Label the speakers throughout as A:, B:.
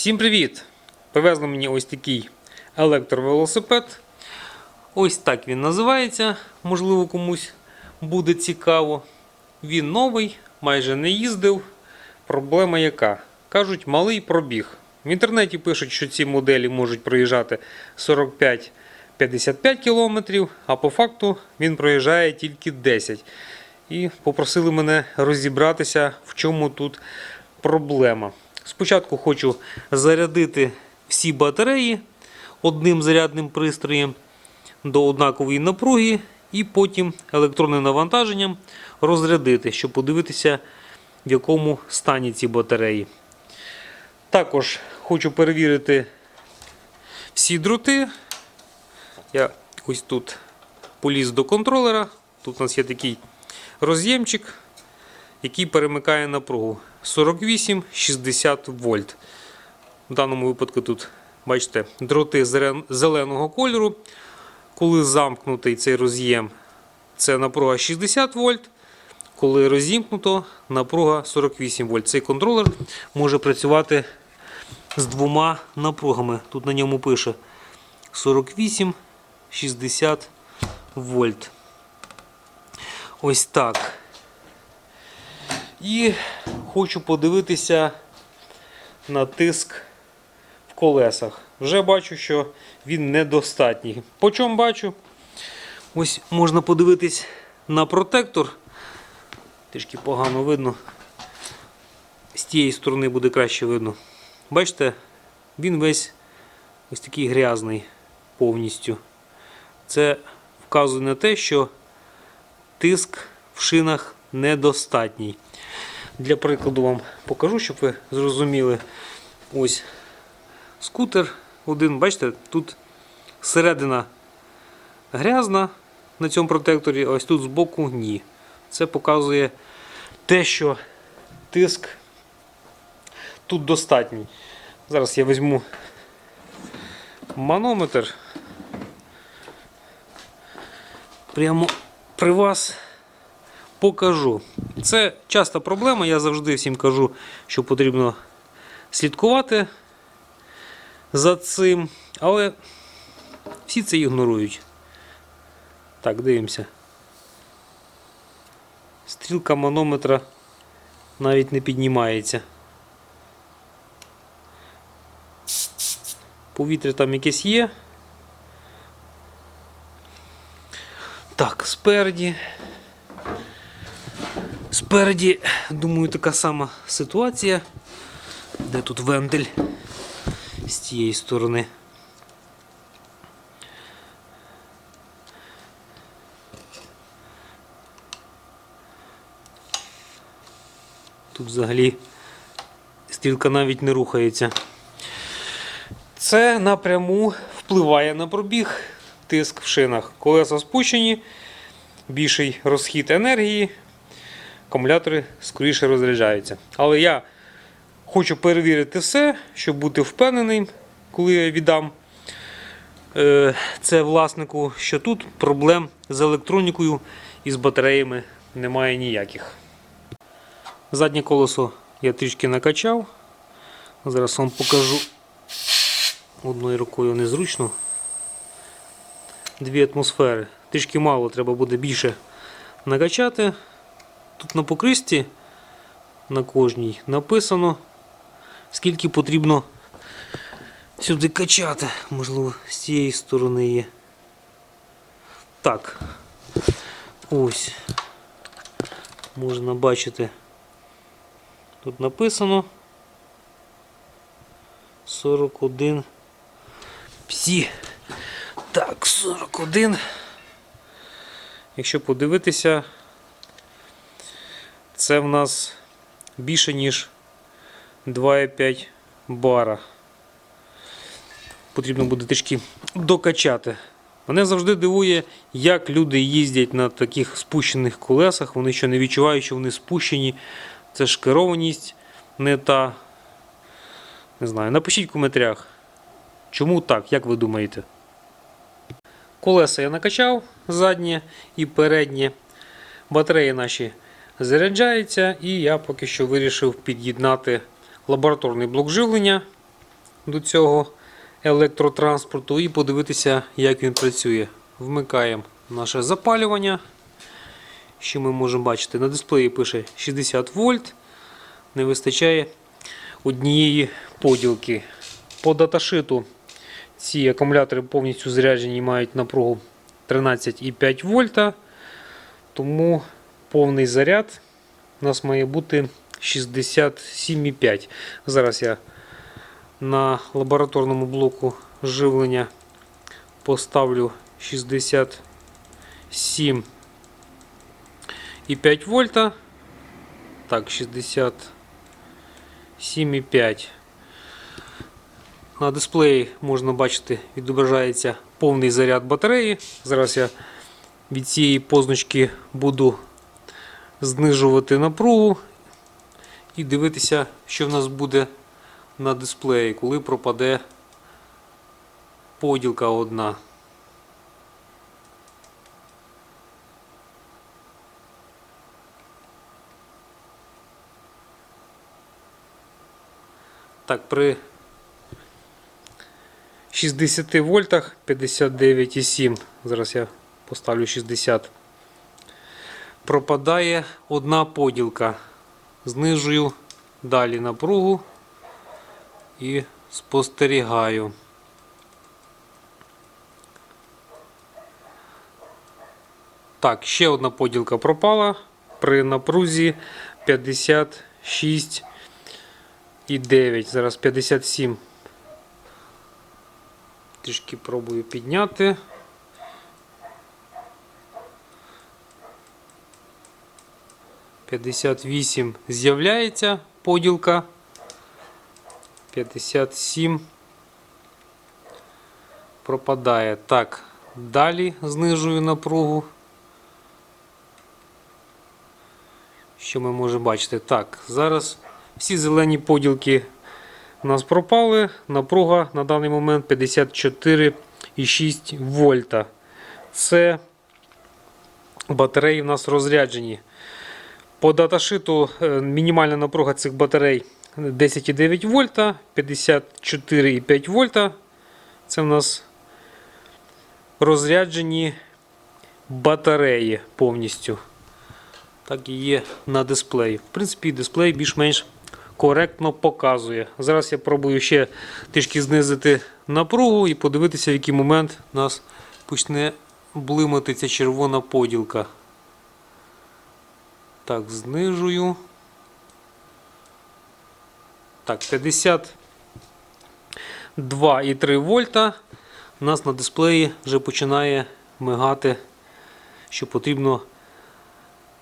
A: Всім привіт! Привезли мені ось такий електровелосипед. Ось так він називається. Можливо, комусь буде цікаво. Він новий, майже не їздив. Проблема яка? Кажуть, малий пробіг. В інтернеті пишуть, що ці моделі можуть проїжджати 45-55 км, а по факту він проїжджає тільки 10 і попросили мене розібратися, в чому тут проблема. Спочатку хочу зарядити всі батареї одним зарядним пристроєм до однакової напруги, і потім електронним навантаженням розрядити, щоб подивитися, в якому стані ці батареї. Також хочу перевірити всі дроти. Я ось тут поліз до контролера. Тут у нас є такий роз'ємчик, який перемикає напругу 48-60 вольт. В даному випадку тут, бачите, дроти зеленого кольору. Коли замкнутий цей роз'єм, це напруга 60 вольт. Коли розімкнуто, напруга 48 вольт. Цей контролер може працювати з двома напругами. Тут на ньому пише 48-60 вольт. Ось так. І хочу подивитися на тиск в колесах. Вже бачу, що він недостатній. По чому бачу? Ось можна подивитись на протектор. Трішки погано видно. З тієї сторони буде краще видно. Бачите, він весь ось такий грязний повністю. Це вказує на те, що тиск в шинах недостатній. Для прикладу вам покажу, щоб ви зрозуміли. Ось скутер один, бачите, тут середина грязна на цьому протекторі, ось тут збоку ні. Це показує те, що тиск тут достатній. Зараз я візьму манометр. Прямо при вас покажу. Це часта проблема, я завжди всім кажу, що потрібно слідкувати за цим, але всі це ігнорують. Так, дивимося. Стрілка манометра навіть не піднімається. Повітря там якесь є. Так, спереді. Спереді, думаю, така сама ситуація. Де тут вендель з тієї сторони. Тут взагалі стрілка навіть не рухається. Це напряму впливає на пробіг, тиск в шинах. Колеса спущені, більший розхід енергії, акумулятори скоріше розряджаються. Але я хочу перевірити все, щоб бути впевненим, коли я віддам е, це власнику, що тут проблем з електронікою і з батареями немає ніяких. Заднє колесо я трішки накачав. Зараз вам покажу одною рукою незручно. Дві атмосфери. Трішки мало, треба буде більше накачати. Тут на покристі на кожній написано, скільки потрібно сюди качати. Можливо, з цієї сторони є. Так. Ось. Можна бачити. Тут написано 41 псі. Так, 41. Якщо подивитися, це в нас більше, ніж 2,5 бара. Потрібно буде трішки докачати. Мене завжди дивує, як люди їздять на таких спущених колесах. Вони що не відчувають, що вони спущені. Це ж керованість не та. Не знаю. Напишіть в коментарях, чому так, як ви думаєте? Колеса я накачав заднє і переднє. Батареї наші заряджаються, і я поки що вирішив під'єднати лабораторний блок живлення до цього електротранспорту і подивитися, як він працює. Вмикаємо наше запалювання. Що ми можемо бачити? На дисплеї пише 60 вольт. Не вистачає однієї поділки. По даташиту ці акумулятори повністю заряджені мають напругу 13,5 вольта. Тому повний заряд у нас має бути 67,5. Зараз я на лабораторному блоку живлення поставлю 67,5 вольта. Так, 67,5. На дисплеї можна бачити, відображається повний заряд батареї. Зараз я від цієї позначки буду знижувати напругу і дивитися, що в нас буде на дисплеї, коли пропаде поділка одна. Так, при 60 вольтах 59,7. Зараз я поставлю 60. Пропадає одна поділка. Знижую далі напругу і спостерігаю. Так, ще одна поділка пропала при напрузі 56,9. Зараз 57. Трішки пробую підняти. П'ятдесят вісім з'являється поділка. 57 пропадає. Так, далі знижую напругу. Що ми можемо бачити? Так, зараз всі зелені поділки у нас пропали. Напруга на даний момент 54,6 вольта. Це батареї в нас розряджені. По даташиту е, мінімальна напруга цих батарей 10,9 вольта, 54,5 вольта. Це в нас розряджені батареї повністю. Так і є на дисплеї. В принципі, дисплей більш-менш коректно показує. Зараз я пробую ще трішки знизити напругу і подивитися, в який момент у нас почне блимати ця червона поділка. Так, знижую. Так, 52,3 вольта. У нас на дисплеї вже починає мигати, що потрібно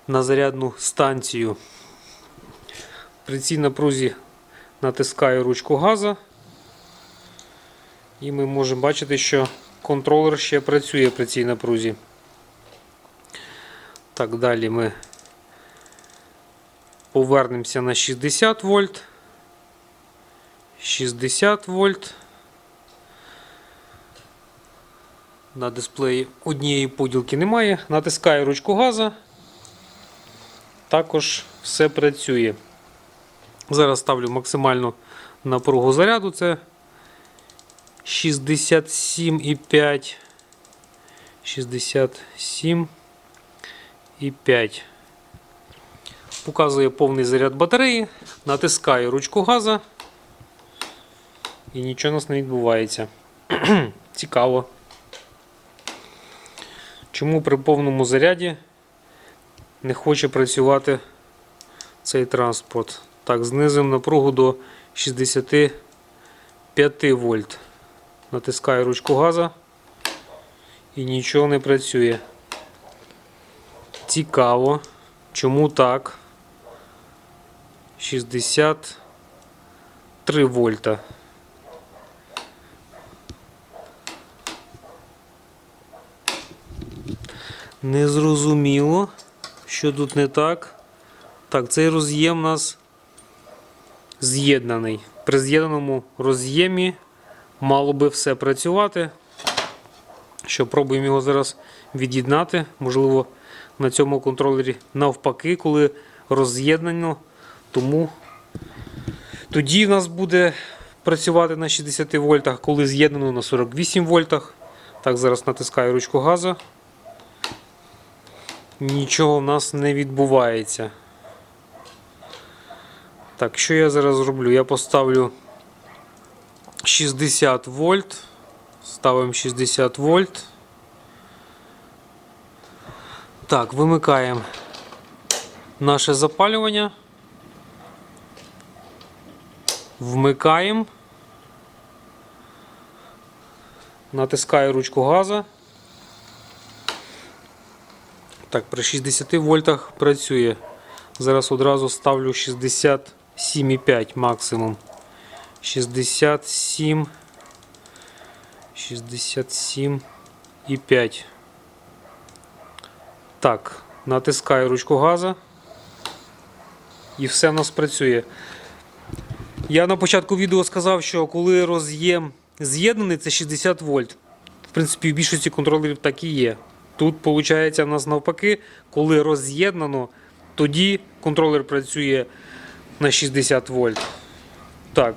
A: на зарядну станцію. При цій напрузі натискаю ручку газа. І ми можемо бачити, що контролер ще працює при цій напрузі. Так, далі ми повернемося на 60 вольт. 60 вольт. На дисплеї однієї поділки немає. Натискаю ручку газа. Також все працює. Зараз ставлю максимальну напругу заряду. Це 67,5. 67,5. Показує повний заряд батареї. Натискаю ручку газа. І нічого у нас не відбувається. Цікаво. Чому при повному заряді не хоче працювати цей транспорт? Так, знизимо напругу до 65 вольт. Натискаю ручку газа і нічого не працює. Цікаво. Чому так? 63 вольта. Незрозуміло, що тут не так. Так, цей роз'єм у нас з'єднаний. При з'єднаному роз'ємі мало би все працювати. Що пробуємо його зараз від'єднати. Можливо, на цьому контролері навпаки, коли роз'єднано. Тому тоді в нас буде працювати на 60 вольтах, коли з'єднано на 48 вольтах. Так, зараз натискаю ручку газу. Нічого в нас не відбувається. Так, що я зараз зроблю? Я поставлю 60 вольт. Ставимо 60 вольт. Так, вимикаємо наше запалювання. Вмикаємо. Натискаю ручку газу. Так, при 60 вольтах працює. Зараз одразу ставлю 67,5 максимум. 67. 67,5. Так, натискаю ручку газу. І все в нас працює. Я на початку відео сказав, що коли роз'єм з'єднаний, це 60 вольт. В принципі, в більшості контролерів так і є. Тут, виходить, у нас навпаки, коли роз'єднано, тоді контролер працює на 60 вольт. Так,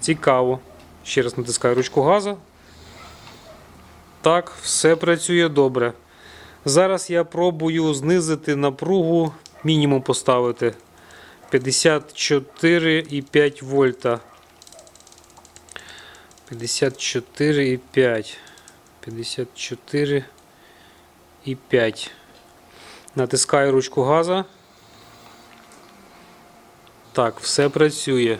A: цікаво. Ще раз натискаю ручку газу. Так, все працює добре. Зараз я пробую знизити напругу, мінімум поставити 54,5 вольта. 54,5. 54,5. Натискаю ручку газа. Так, все працює.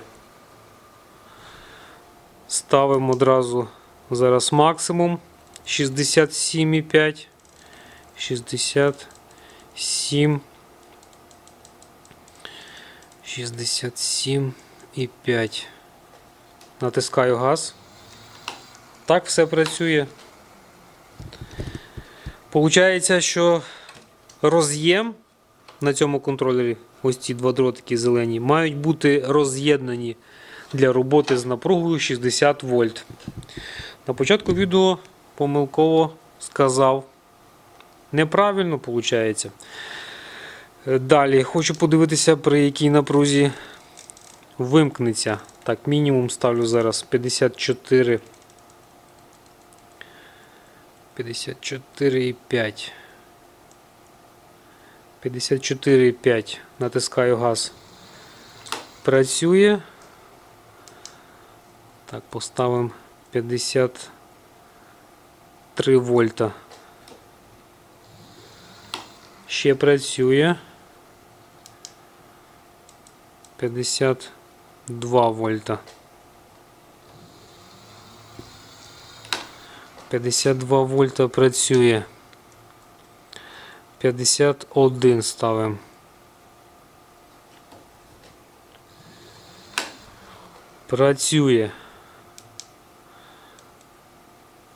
A: Ставимо одразу зараз максимум 67,5. 67. 67,5. Натискаю газ. Так все працює. Получається, що роз'єм на цьому контролері, ось ці два дротики зелені, мають бути роз'єднані для роботи з напругою 60 вольт. На початку відео помилково сказав. Неправильно виходить. Далі хочу подивитися, при якій напрузі вимкнеться. Так, мінімум ставлю зараз 54. 54,5. 54,5. Натискаю газ. Працює. Так, поставимо 53 вольта. Ще працює. 52 вольта. 52 вольта працює. 51 ставимо. Працює.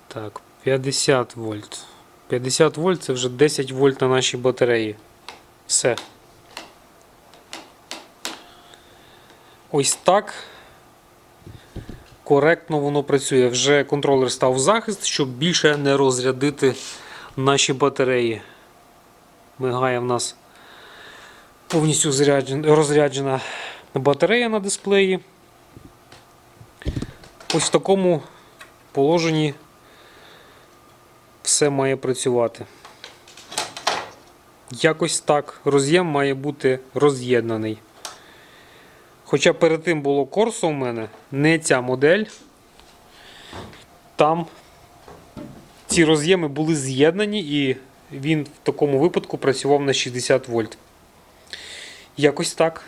A: Так, 50 вольт. 50 вольт це вже 10 вольт на нашій батареї. Все. Ось так коректно воно працює. Вже контролер став в захист, щоб більше не розрядити наші батареї. Мигає в нас повністю розряджена батарея на дисплеї. Ось в такому положенні все має працювати. Якось так. Роз'єм має бути роз'єднаний. Хоча перед тим було корсо у мене, не ця модель. Там ці роз'єми були з'єднані і він в такому випадку працював на 60 вольт. Якось так.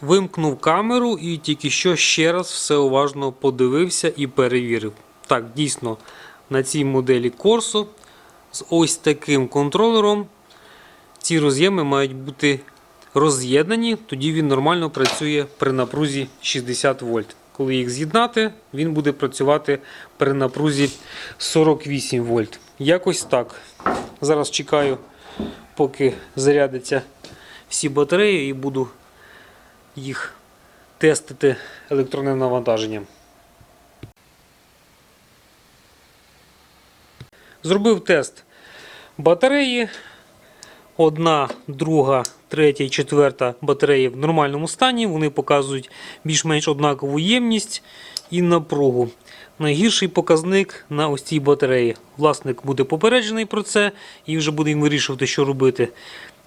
A: Вимкнув камеру і тільки що ще раз все уважно подивився і перевірив. Так, дійсно, на цій моделі Corso з ось таким контролером ці роз'єми мають бути роз'єднані, тоді він нормально працює при напрузі 60 вольт. Коли їх з'єднати, він буде працювати при напрузі 48 вольт. Якось так. Зараз чекаю, поки зарядяться всі батареї і буду їх тестити електронним навантаженням. Зробив тест батареї. Одна, друга, третя і четверта батареї в нормальному стані. Вони показують більш-менш однакову ємність і напругу. Найгірший показник на ось цій батареї. Власник буде попереджений про це і вже буде їм вирішувати, що робити.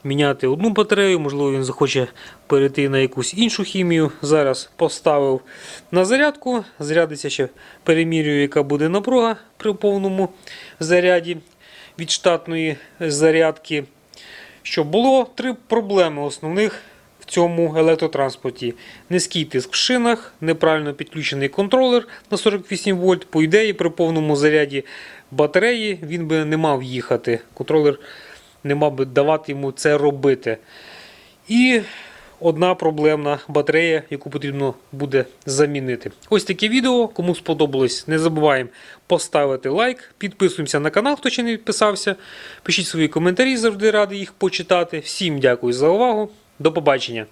A: Міняти одну батарею, можливо, він захоче перейти на якусь іншу хімію. Зараз поставив на зарядку. Зарядиться ще перемірюю, яка буде напруга при повному заряді від штатної зарядки. Що було три проблеми основних в цьому електротранспорті: низький тиск в шинах, неправильно підключений контролер на 48 вольт. По ідеї, при повному заряді батареї він би не мав їхати. Контролер не мав би давати йому це робити. І одна проблемна батарея, яку потрібно буде замінити. Ось таке відео. Кому сподобалось, не забуваємо поставити лайк, підписуємося на канал, хто ще не підписався. Пишіть свої коментарі, завжди радий їх почитати. Всім дякую за увагу. До побачення.